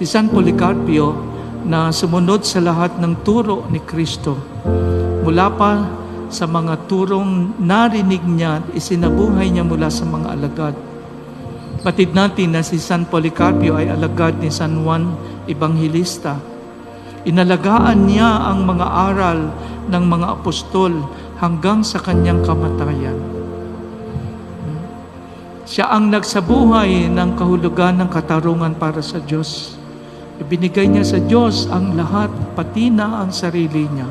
si San Policarpio na sumunod sa lahat ng turo ni Kristo. Mula pa sa mga turong narinig niya, at isinabuhay niya mula sa mga alagad. Batid natin na si San Policarpio ay alagad ni San Juan Evangelista. Inalagaan niya ang mga aral ng mga apostol hanggang sa kanyang kamatayan. Siya ang nagsabuhay ng kahulugan ng katarungan para sa Diyos. Ibinigay niya sa Diyos ang lahat, pati na ang sarili niya.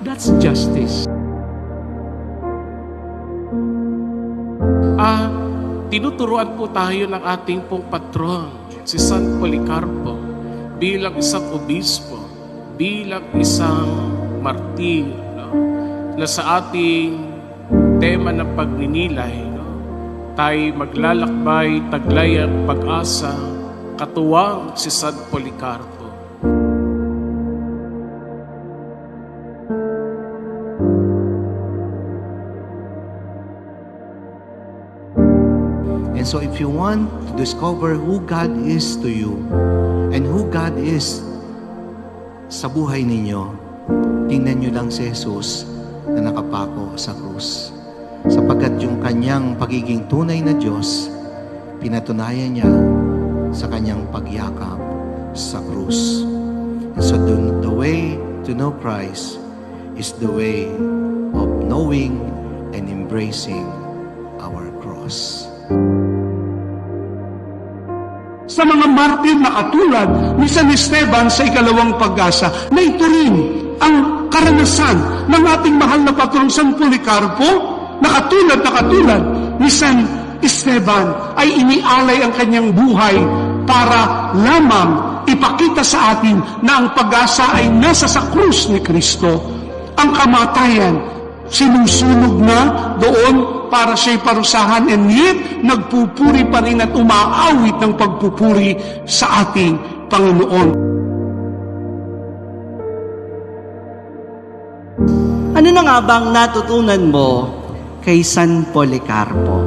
That's justice. Ah, tinuturuan po tayo ng ating pong patron, si San Policarpo, bilang isang obispo, bilang isang martir, no? na sa ating tema ng pagninilay, no? tayo maglalakbay, taglay ang pag-asa, katuwang si San Policarpo. And so if you want to discover who God is to you and who God is sa buhay ninyo, tingnan nyo lang si Jesus na nakapako sa krus. Sapagkat yung kanyang pagiging tunay na Diyos, pinatunayan niya sa kanyang pagyakap sa krus. And so the, the way to know Christ is the way of knowing and embracing our cross. sa mga martir na katulad ni San Esteban sa ikalawang pag-asa na ito rin ang karanasan ng ating mahal na patrong San Policarpo na katulad na katulad ni San Esteban ay inialay ang kanyang buhay para lamang ipakita sa atin na ang pag-asa ay nasa sa krus ni Kristo. Ang kamatayan, sinusunog na doon para siya'y parusahan and yet nagpupuri pa rin at umaawit ng pagpupuri sa ating Panginoon. Ano na nga bang natutunan mo kay San Policarpo?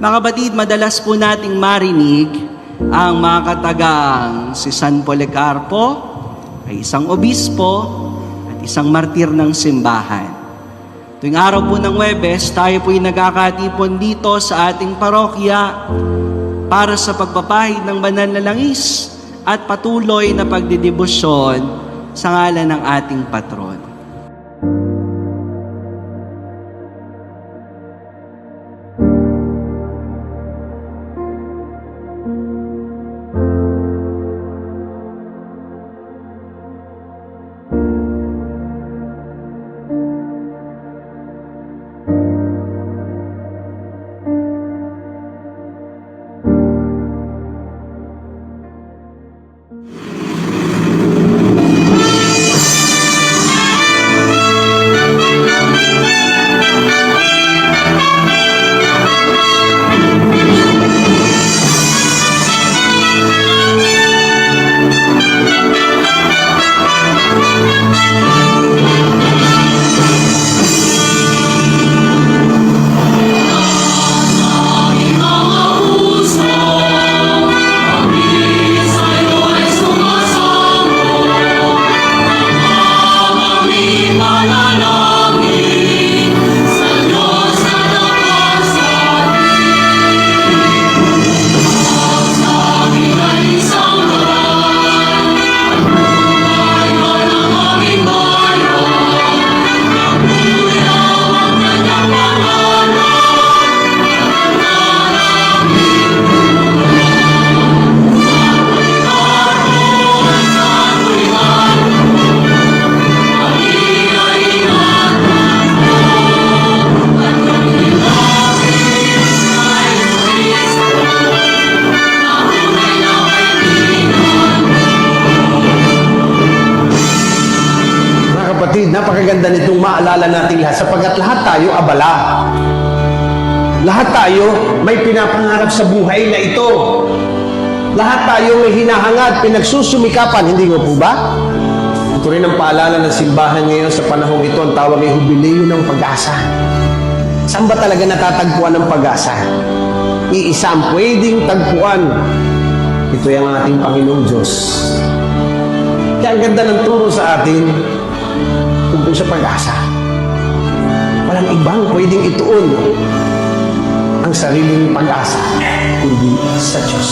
Mga batid, madalas po nating marinig ang mga katagang si San Policarpo ay isang obispo at isang martir ng simbahan. Tuwing araw po ng Webes, tayo po'y nagkakatipon dito sa ating parokya para sa pagpapahid ng banal na langis at patuloy na pagdidibusyon sa ngalan ng ating patron. Napakaganda nitong maalala nating lahat sapagkat lahat tayo abala. Lahat tayo may pinapangarap sa buhay na ito. Lahat tayo may hinahangad, pinagsusumikapan, hindi mo po ba? Ito rin ang paalala ng simbahan ngayon sa panahong ito, ang tawag ay Hubileo ng Pag-asa. Saan ba talaga natatagpuan ng pag-asa? Iisa ang pwedeng tagpuan Ito ang ating Panginoong Diyos. Kaya ang ganda ng turo sa atin tungkol sa pag-asa. Walang ibang pwedeng ituon ang sariling pag-asa, kundi sa Diyos.